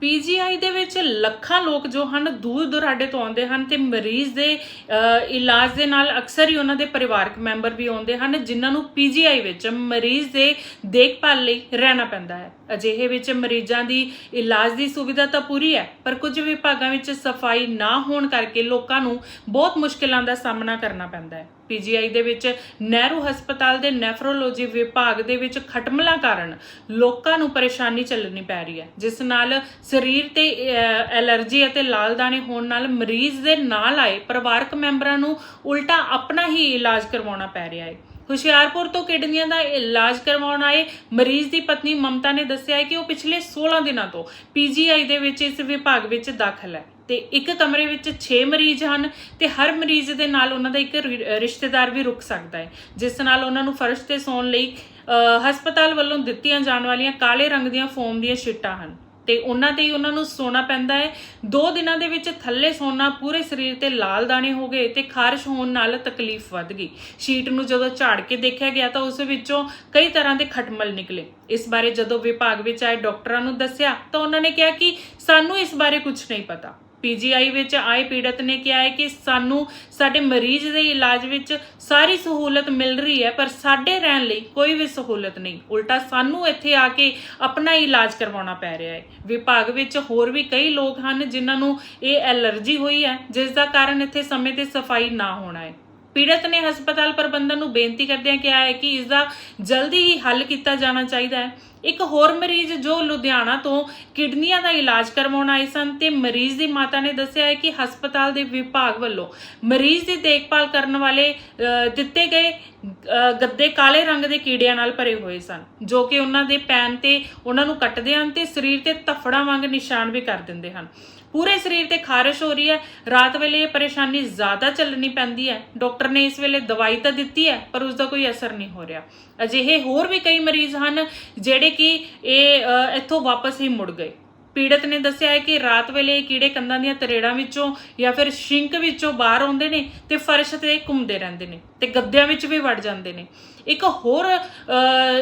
PGI ਦੇ ਵਿੱਚ ਲੱਖਾਂ ਲੋਕ ਜੋ ਹਨ ਦੂਰ ਦੁਰਾਡੇ ਤੋਂ ਆਉਂਦੇ ਹਨ ਤੇ ਮਰੀਜ਼ ਦੇ ਇਲਾਜ ਦੇ ਨਾਲ ਅਕਸਰ ਹੀ ਉਹਨਾਂ ਦੇ ਪਰਿਵਾਰਕ ਮੈਂਬਰ ਵੀ ਆਉਂਦੇ ਹਨ, ਜਿਨ੍ਹਾਂ ਨੂੰ ਪੀਜੀਆਈ ਵਿੱਚ ਮਰੀਜ਼ ਦੇ ਦੇਖਭਾਲ ਲਈ ਰਹਿਣਾ ਪੈਂਦਾ ਹੈ। ਅਜਿਹੇ ਵਿੱਚ ਮਰੀਜ਼ਾਂ ਦੀ ਇਲਾਜ ਦੀ ਸੁਵਿਧਾ ਤਾਂ ਪੂਰੀ ਹੈ, ਪਰ ਕੁਝ ਵਿਭਾਗਾਂ ਵਿੱਚ ਸਫ਼ਾਈ ਨਾ ਹੋਣ ਕਰਕੇ ਲੋਕਾਂ ਨੂੰ ਬਹੁਤ ਮੁਸ਼ਕਲਾਂ ਦਾ ਸਾਹਮਣਾ ਕਰਨਾ ਪੈਂਦਾ ਹੈ। ਪੀਜੀਆਈ ਦੇ ਵਿੱਚ ਨਹਿਰੂ ਹਸਪਤਾਲ ਦੇ ਨੈਫਰੋਲੋਜੀ ਵਿਭਾਗ ਦੇ ਵਿੱਚ ਖਟਮਲਾਂ ਕਾਰਨ ਲੋਕਾਂ ਨੂੰ ਪਰੇਸ਼ਾਨੀ ਚੱਲਣੀ ਪੈ ਰਹੀ ਹੈ, ਜਿਸ ਨਾਲ ਸਰੀਰ ਤੇ ਐਲਰਜੀ ਅਤੇ ਲਾਲ ਦਾਣੇ ਹੋਣ ਨਾਲ ਮਰੀਜ਼ ਦੇ ਨਾਲ ਆਏ ਪਰਿਵਾਰਕ ਮੈਂਬਰਾਂ ਨੂੰ ਉਲਟਾ ਆਪਣਾ ਹੀ ਇਲਾਜ ਕਰਵਾਉਣਾ ਪੈ ਰਿਹਾ ਹੈ। ਹੁਸ਼ਿਆਰਪੁਰ ਤੋਂ ਕਿਡਨੀਆਂ ਦਾ ਇਲਾਜ ਕਰਵਾਉਣ ਆਏ ਮਰੀਜ਼ ਦੀ ਪਤਨੀ ਮਮਤਾ ਨੇ ਦੱਸਿਆ ਹੈ ਕਿ ਉਹ ਪਿਛਲੇ 16 ਦਿਨਾਂ ਤੋਂ ਪੀਜੀਆਈ ਦੇ ਵਿੱਚ ਇਸ ਵਿਭਾਗ ਵਿੱਚ ਦਾਖਲ ਹੈ ਤੇ ਇੱਕ ਕਮਰੇ ਵਿੱਚ 6 ਮਰੀਜ਼ ਹਨ ਤੇ ਹਰ ਮਰੀਜ਼ ਦੇ ਨਾਲ ਉਹਨਾਂ ਦਾ ਇੱਕ ਰਿਸ਼ਤੇਦਾਰ ਵੀ ਰੁਕ ਸਕਦਾ ਹੈ, ਜਿਸ ਨਾਲ ਉਹਨਾਂ ਨੂੰ ਫਰਸ਼ ਤੇ ਸੌਣ ਲਈ ਹਸਪਤਾਲ ਵੱਲੋਂ ਦਿੱਤੀਆਂ ਜਾਣ ਵਾਲੀਆਂ ਕਾਲੇ ਰੰਗ ਦੀਆਂ ਫੋਮ ਦੀਆਂ ਸ਼ੀਟਾਂ ਹਨ। ਤੇ ਉਹਨਾਂ ਤੇ ਹੀ ਉਹਨਾਂ ਨੂੰ ਸੋਣਾ ਪੈਂਦਾ ਹੈ। ਦੋ ਦਿਨਾਂ ਦੇ ਵਿੱਚ ਥੱਲੇ ਸੋਣਾ ਪੂਰੇ ਸਰੀਰ ਤੇ ਲਾਲ ਦਾਣੇ ਹੋ ਗਏ ਤੇ ਖਾਰਸ਼ ਹੋਣ ਨਾਲ ਤਕਲੀਫ ਵੱਧ ਗਈ। ਸ਼ੀਟ ਨੂੰ ਜਦੋਂ ਝਾੜ ਕੇ ਦੇਖਿਆ ਗਿਆ ਤਾਂ ਉਸ ਵਿੱਚੋਂ ਕਈ ਤਰ੍ਹਾਂ ਦੇ ਖਟਮਲ ਨਿਕਲੇ। ਇਸ ਬਾਰੇ ਜਦੋਂ ਵਿਭਾਗ ਵਿੱਚ ਆਏ ਡਾਕਟਰਾਂ ਨੂੰ ਦੱਸਿਆ ਤਾਂ ਉਹਨਾਂ ਨੇ ਕਿਹਾ ਕਿ ਸਾਨੂੰ ਇਸ ਬਾਰੇ ਕੁਝ ਨਹੀਂ ਪਤਾ। ਪੀਜੀਆਈ ਵਿੱਚ ਆਏ ਪੀੜਤ ਨੇ ਕਿਹਾ ਹੈ ਕਿ ਸਾਨੂੰ ਸਾਡੇ ਮਰੀਜ਼ ਦੇ ਇਲਾਜ ਵਿੱਚ ਸਾਰੀ ਸਹੂਲਤ ਮਿਲ ਰਹੀ ਹੈ, ਪਰ ਸਾਡੇ ਰਹਿਣ ਲਈ ਕੋਈ ਵੀ ਸਹੂਲਤ ਨਹੀਂ। ਉਲਟਾ ਸਾਨੂੰ ਇੱਥੇ ਆ ਕੇ ਆਪਣਾ ਇਲਾਜ ਕਰਵਾਉਣਾ ਪੈ ਰਿਹਾ ਹੈ। ਵਿਭਾਗ ਵਿੱਚ ਹੋਰ ਵੀ ਕਈ ਲੋਕ ਹਨ ਜਿਨ੍ਹਾਂ ਨੂੰ ਇਹ ਐਲਰਜੀ ਹੋਈ ਹੈ, ਜਿਸ ਦਾ ਕਾਰਨ ਇੱਥੇ ਸਮੇਂ ਤੇ ਸਫ਼ਾਈ ਨਾ ਹੋਣਾ ਹੈ। ਪੀੜਤ ਨੇ ਹਸਪਤਾਲ ਪ੍ਰਬੰਧਨ ਨੂੰ ਬੇਨਤੀ ਕਰਦਿਆਂ ਕਿਹਾ ਹੈ ਕਿ ਇਸ ਦਾ ਜਲਦੀ ਹੀ ਹੱਲ ਕੀਤਾ ਜਾਣਾ ਚਾਹੀਦਾ ਹੈ। ਇੱਕ ਹੋਰ ਮਰੀਜ਼ ਜੋ ਲੁਧਿਆਣਾ ਤੋਂ ਕਿਡਨੀਆਂ ਦਾ ਇਲਾਜ ਕਰਵਾਉਣ ਆਏ ਸਨ ਤੇ ਮਰੀਜ਼ ਦੀ ਮਾਤਾ ਨੇ ਦੱਸਿਆ ਹੈ ਕਿ ਹਸਪਤਾਲ ਦੇ ਵਿਭਾਗ ਵੱਲੋਂ ਮਰੀਜ਼ ਦੀ ਦੇਖਭਾਲ ਕਰਨ ਵਾਲੇ ਦਿੱਤੇ ਗਏ ਗੱਦੇ ਕਾਲੇ ਰੰਗ ਦੇ ਕੀੜਿਆਂ ਨਾਲ ਭਰੇ ਹੋਏ ਸਨ, ਜੋ ਕਿ ਉਹਨਾਂ ਦੇ ਪੈਨ ਤੇ ਉਹਨਾਂ ਨੂੰ ਕੱਟਦੇ ਹਨ ਤੇ ਸਰੀਰ ਤੇ ਤਫੜਾ ਵਾਂਗ ਨਿਸ਼ਾਨ ਵੀ ਕਰ ਦਿੰਦੇ ਹਨ। ਪੂਰੇ ਸਰੀਰ ਤੇ ਖਾਰਸ਼ ਹੋ ਰਹੀ ਹੈ। ਰਾਤ ਵੇਲੇ ਇਹ ਪਰੇਸ਼ਾਨੀ ਜ਼ਿਆਦਾ ਚੱਲਣੀ ਪੈਂਦੀ ਹੈ। ਡਾਕਟਰ ਨੇ ਇਸ ਵੇਲੇ ਦਵਾਈ ਤਾਂ ਦਿੱਤੀ ਹੈ, ਪਰ ਉਸ ਦਾ ਕੋਈ ਅਸਰ ਨਹੀਂ ਹੋ ਰਿਹਾ। ਅਜਿਹੇ ਹੋਰ ਵੀ ਕਈ ਮਰੀਜ਼ ਹਨ ਜਿਹੜੇ ਕਿ ਇਹ ਇੱਥੋਂ ਵਾਪਸ ਹੀ ਮੁੜ ਗਏ। ਪੀੜਤ ਨੇ ਦੱਸਿਆ ਹੈ ਕਿ ਰਾਤ ਵੇਲੇ ਇਹ ਕੀੜੇ ਕੰਧਾਂ ਦੀਆਂ ਤਰੇੜਾਂ ਵਿੱਚੋਂ ਜਾਂ ਫਿਰ ਸ਼ਿੰਕ ਵਿੱਚੋਂ ਬਾਹਰ ਆਉਂਦੇ ਨੇ ਤੇ ਫਰਸ਼ ਤੇ ਘੁੰਮਦੇ ਰਹਿੰਦੇ ਨੇ ਤੇ ਗੱਦਿਆਂ ਵਿੱਚ ਵੀ ਵੜ ਜਾਂਦੇ ਨੇ। ਇੱਕ ਹੋਰ ਅ,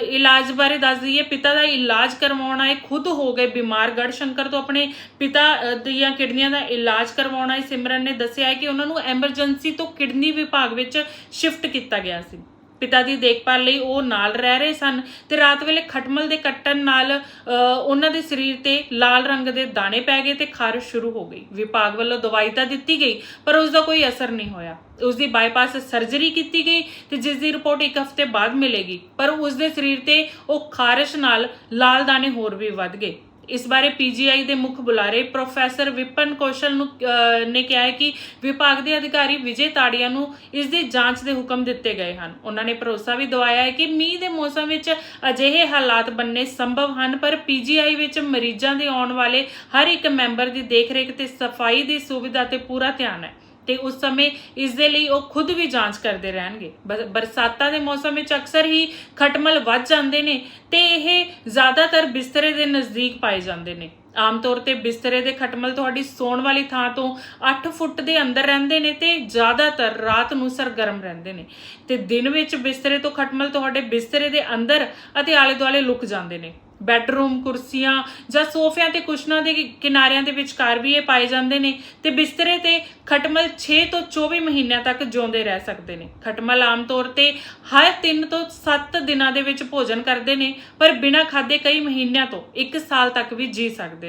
ਇਲਾਜ ਬਾਰੇ ਦੱਸ ਦਈਏ ਪਿਤਾ ਦਾ ਇਲਾਜ ਕਰਵਾਉਣਾ ਆਏ ਖੁਦ ਹੋ ਗਏ ਬਿਮਾਰ। ਗੜ ਸ਼ੰਕਰ ਤੋਂ ਆਪਣੇ ਪਿਤਾ ਦੀਆਂ ਕਿਡਨੀਆਂ ਦਾ ਇਲਾਜ ਕਰਵਾਉਣਾ ਆਏ। ਸਿਮਰਨ ਨੇ ਦੱਸਿਆ ਹੈ ਕਿ ਉਹਨਾਂ ਨੂੰ ਐਮਰਜੈਂਸੀ ਤੋਂ ਕਿਡਨੀ ਵਿਭਾਗ ਵਿੱਚ ਸ਼ਿਫਟ ਕੀਤਾ ਗਿਆ ਸੀ। ਪਿਤਾ ਦੀ ਦੇਖਭਾਲ ਲਈ ਉਹ ਨਾਲ ਰਹਿ ਰਹੇ ਸਨ ਤੇ ਰਾਤ ਵੇਲੇ ਖਟਮਲ ਦੇ ਕੱਟਣ ਨਾਲ ਉਹਨਾਂ ਦੇ ਸਰੀਰ ਤੇ ਲਾਲ ਰੰਗ ਦੇ ਦਾਣੇ ਪੈ ਗਏ ਤੇ ਖਾਰਸ਼ ਸ਼ੁਰੂ ਹੋ ਗਈ। ਵਿਭਾਗ ਵੱਲੋਂ ਦਵਾਈ ਤਾਂ ਦਿੱਤੀ ਗਈ, ਪਰ ਉਸ ਦਾ ਕੋਈ ਅਸਰ ਨਹੀਂ ਹੋਇਆ। ਉਸ ਦੀ ਬਾਈਪਾਸ ਸਰਜਰੀ ਕੀਤੀ ਗਈ ਤੇ ਜਿਸ ਦੀ ਰਿਪੋਰਟ ਇੱਕ ਹਫ਼ਤੇ ਬਾਅਦ ਮਿਲੇਗੀ, ਪਰ ਉਸ ਦੇ ਸਰੀਰ ਤੇ ਉਹ ਖਾਰਸ਼ ਨਾਲ ਲਾਲ ਦਾਣੇ ਹੋਰ ਵੀ ਵੱਧ ਗਏ। ਇਸ ਬਾਰੇ ਪੀਜੀਆਈ ਦੇ ਮੁੱਖ ਬੁਲਾਰੇ ਪ੍ਰੋਫੈਸਰ ਵਿਪਨ ਕੌਸ਼ਲ ਨੂੰ ਨੇ ਕਿਹਾ ਹੈ ਕਿ ਵਿਭਾਗ ਦੇ ਅਧਿਕਾਰੀ ਵਿਜੇ ਤਾੜੀਆ ਨੂੰ ਇਸ ਦੀ ਜਾਂਚ ਦੇ ਹੁਕਮ ਦਿੱਤੇ ਗਏ ਹਨ। ਉਹਨਾਂ ਨੇ ਭਰੋਸਾ ਵੀ ਦਵਾਇਆ ਹੈ ਕਿ ਮੀਂਹ ਦੇ ਮੌਸਮ ਵਿੱਚ ਅਜਿਹੇ ਹਾਲਾਤ ਬਣਨੇ ਸੰਭਵ ਹਨ, ਪਰ ਪੀਜੀਆਈ ਵਿੱਚ ਮਰੀਜ਼ਾਂ ਦੇ ਆਉਣ ਵਾਲੇ ਹਰ ਇੱਕ ਮੈਂਬਰ ਦੀ ਦੇਖਰੇਖ ਤੇ ਸਫ਼ਾਈ ਦੀ ਸੁਵਿਧਾ ਤੇ ਪੂਰਾ ਧਿਆਨ ਹੈ। ਤੇ ਉਸ ਸਮੇਂ ਇਸ ਦੇ ਲਈ ਉਹ ਖੁਦ ਵੀ ਜਾਂਚ ਕਰਦੇ ਰਹਿਣਗੇ। ਬ- ਬਰਸਾਤਾਂ ਦੇ ਮੌਸਮ ਵਿੱਚ ਅਕਸਰ ਹੀ ਖਟਮਲ ਵੱਧ ਜਾਂਦੇ ਨੇ ਤੇ ਇਹ ਜ਼ਿਆਦਾਤਰ ਬਿਸਤਰੇ ਦੇ ਨਜ਼ਦੀਕ ਪਾਏ ਜਾਂਦੇ ਨੇ। ਆਮ ਤੌਰ ਤੇ ਬਿਸਤਰੇ ਦੇ ਖਟਮਲ ਤੁਹਾਡੀ ਸੌਣ ਵਾਲੀ ਥਾਂ ਤੋਂ 8 ਫੁੱਟ ਦੇ ਅੰਦਰ ਰਹਿੰਦੇ ਨੇ ਤੇ ਜ਼ਿਆਦਾਤਰ ਰਾਤ ਨੂੰ ਸਰਗਰਮ ਰਹਿੰਦੇ ਨੇ। ਤੇ ਦਿਨ ਵਿੱਚ ਬਿਸਤਰੇ ਤੋਂ ਖਟਮਲ ਤੁਹਾਡੇ ਬਿਸਤਰੇ ਦੇ ਅੰਦਰ ਅਤੇ ਆਲੇ ਦੁਆਲੇ ਲੁਕ ਜਾਂਦੇ ਨੇ। ਬੈੱਡਰੂਮ, ਕੁਰਸੀਆਂ ਜਾਂ ਸੋਫਿਆਂ ਤੇ ਕੁਸ਼ਨਾਂ ਦੇ ਕਿਨਾਰਿਆਂ ਦੇ ਵਿਚਕਾਰ ਵੀ ਇਹ ਪਾਏ ਜਾਂਦੇ ਨੇ ਤੇ ਬਿਸਤਰੇ ਤੇ ਖਟਮਲ 6 ਤੋਂ 24 ਮਹੀਨਿਆਂ ਤੱਕ ਜਿਉਂਦੇ ਰਹਿ ਸਕਦੇ ਨੇ। ਖਟਮਲ ਆਮ ਤੌਰ ਤੇ ਹਰ 3 ਤੋਂ 7 ਦਿਨਾਂ ਦੇ ਵਿੱਚ ਭੋਜਨ ਕਰਦੇ ਨੇ, ਪਰ ਬਿਨਾਂ ਖਾਦੇ ਕਈ ਮਹੀਨਿਆਂ ਤੋਂ 1 ਸਾਲ ਤੱਕ ਵੀ ਜੀ ਸਕਦੇ ਨੇ।